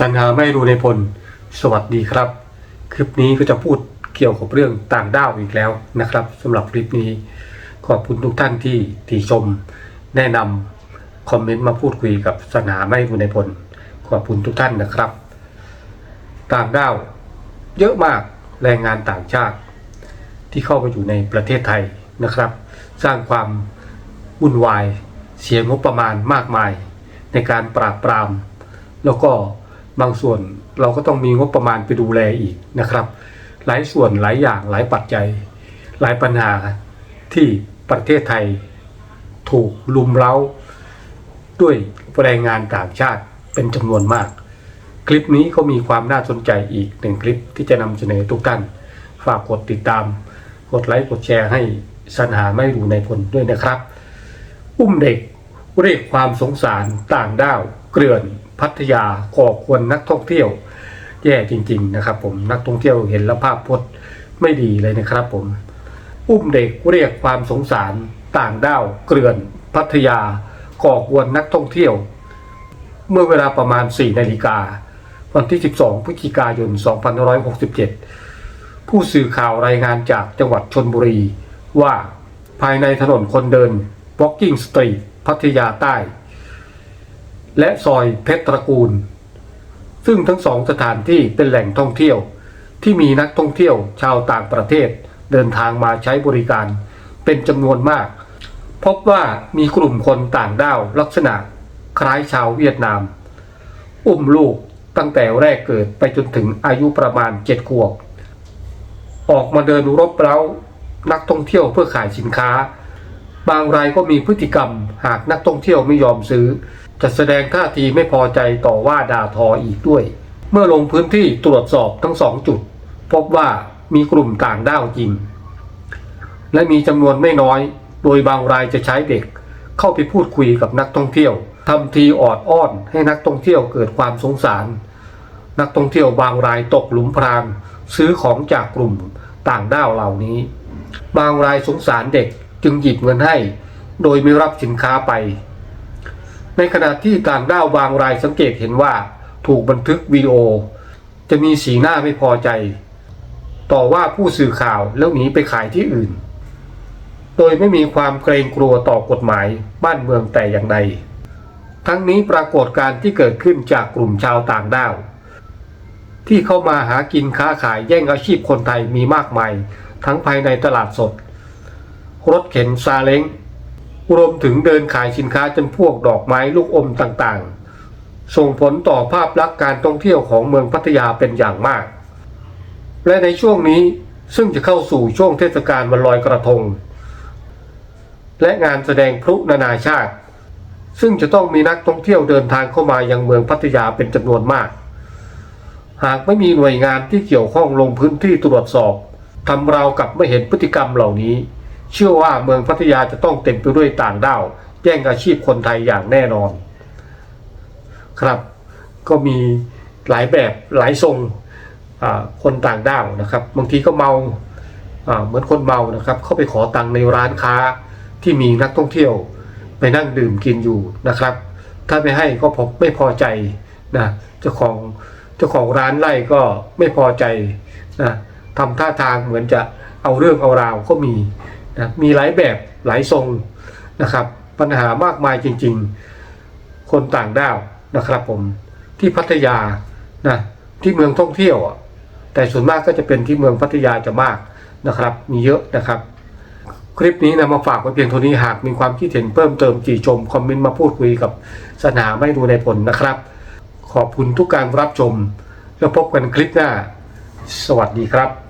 สัญหาไม่รู้ในพล สวัสดีครับ คลิปนี้ก็จะพูดเกี่ยวกับเรื่องต่างด้าวอีกแล้วนะครับสำหรับคลิปนี้ ขอบคุณทุกท่านที่ติชม แนะนำคอมเมนต์มาพูดคุยกับสัญหาไม่รู้ในพล ขอบคุณทุกท่านนะครับ ต่างด้าวเยอะมากแรงงานต่างชาติ ที่เข้ามาอยู่ในประเทศไทยนะครับ สร้างความวุ่นวายเสียงบประมาณมากมาย ในการปราบปราม แล้วก็ บางส่วนเราก็ต้องมีงบประมาณไปดูแลอีกนะครับ หลายส่วนหลายอย่างหลายปัจจัย หลายปัญหาที่ประเทศไทยถูกลุมเล้า ด้วยแรงงานต่างชาติเป็นจำนวนมาก คลิปนี้ก็มีความน่าสนใจอีกหนึ่งคลิปที่จะนำเสนอทุกท่าน ฝากกดติดตาม กดไลค์กดแชร์ให้สัญหาไม่รู้ในผลด้วยนะครับ อุ้มเด็กเรียกความสงสารต่างด้าวเกลื่อน พัทยาก่อควรนักท่องเที่ยว แย่จริง ๆ นะครับ ผมนักท่องเที่ยวเห็นแล้วภาพพจน์ไม่ดีเลยนะครับ ผม อุ้มเด็กเรียกความสงสารต่างด้าวเกลื่อนพัทยาก่อควรนักท่องเที่ยว เมื่อเวลาประมาณ 4 นาฬิกา วันที่ 12 พฤศจิกายน 2567 ผู้สื่อข่าวรายงานจากจังหวัดชนบุรี ว่าภายในถนนคนเดิน Walking Street พัทยาใต้ และซอยเพชรตระกูล ซึ่งทั้งสองสถานที่เป็นแหล่งท่องเที่ยว ที่มีนักท่องเที่ยวชาวต่างประเทศเดินทางมาใช้บริการ เป็นจำนวนมาก พบว่ามีกลุ่มคนต่างด้าวลักษณะคล้ายชาวเวียดนาม อุ้มลูกตั้งแต่แรกเกิดไปจนถึงอายุประมาณเจ็ดขวบ ออกมาเดินรบเร้านักท่องเที่ยวเพื่อขายสินค้า บางรายก็มีพฤติกรรมหากนักท่องเที่ยวไม่ยอมซื้อ จะแสดงท่าทีไม่พอใจต่อว่าด่าทออีกด้วย เมื่อลงพื้นที่ตรวจสอบทั้งสองจุด พบว่ามีกลุ่มต่างด้าวจริง และมีจำนวนไม่น้อย โดยบางรายจะใช้เด็ก เข้าไปพูดคุยกับนักท่องเที่ยวทำทีออดอ้อนให้นักท่องเที่ยวเกิดความสงสาร นักท่องเที่ยวบางรายตกหลุมพราง ซื้อของจากกลุ่มต่างด้าวเหล่านี้ บางรายสงสารเด็กจึงหยิบเงินให้ โดยไม่รับสินค้าไป ในขณะที่ต่างด้าวบางรายสังเกตเห็นว่าถูกบันทึกวิดีโอ จะมีสีหน้าไม่พอใจ ต่อว่าผู้สื่อข่าวแล้วหนีไปขายที่อื่น โดยไม่มีความเกรงกลัวต่อกฎหมายบ้านเมืองแต่อย่างใดทั้งนี้ปรากฏการที่เกิดขึ้นจากกลุ่มชาวต่างด้าว ที่เข้ามาหากินค้าขายแย่งอาชีพคนไทยมีมากมาย ทั้งภายในตลาดสด รถเข็นซาเล้ง รวมถึงเดินขายสินค้าจำพวกดอกไม้ลูกอมต่างๆ ส่งผลต่อภาพลักษณ์การท่องเที่ยวของเมืองพัทยาเป็นอย่างมาก และในช่วงนี้ซึ่งจะเข้าสู่ช่วงเทศกาลวันลอยกระทง และงานแสดงพลุนานาชาติ ซึ่งจะต้องมีนักท่องเที่ยวเดินทางเข้ามายังเมืองพัทยาเป็นจำนวนมาก หากไม่มีหน่วยงานที่เกี่ยวข้องลงพื้นที่ตรวจสอบทำราวกับไม่เห็นพฤติกรรมเหล่านี้ เชื่อว่าเมืองพัทยาจะต้องเต็มไปด้วยต่างด้าวแย่งอาชีพคนไทยอย่างแน่นอน ครับ ก็มีหลายแบบหลายทรงคนต่างด้าวนะครับ บางทีก็เมาเหมือนคนเมานะครับ เข้าไปขอตังค์ในร้านค้าที่มีนักท่องเที่ยวไปนั่งดื่มกินอยู่นะครับ ถ้าไม่ให้ก็ผมไม่พอใจนะเจ้าของเจ้าของร้านไล่ก็ไม่พอใจนะทำท่าทางเหมือนจะเอาเรื่องเอาราวก็มี นะมีหลายแบบหลายทรงนะครับ ปัญหามากมายจริง ๆ คนต่างด้าวนะครับผมที่พัทยานะที่เมืองท่องเที่ยวแต่ส่วนมากก็จะเป็นที่เมืองพัทยาจะมากนะครับ มีเยอะนะครับ คลิปนี้นำมาฝากไว้เพียงเท่านี้หากมีความคิดเห็นเพิ่มเติมจีชมคอมเมนต์มาพูดคุยกับสนาไม่ดูในผลนะครับ ขอบคุณทุกการรับชม แล้วพบกันคลิปหน้า สวัสดีครับ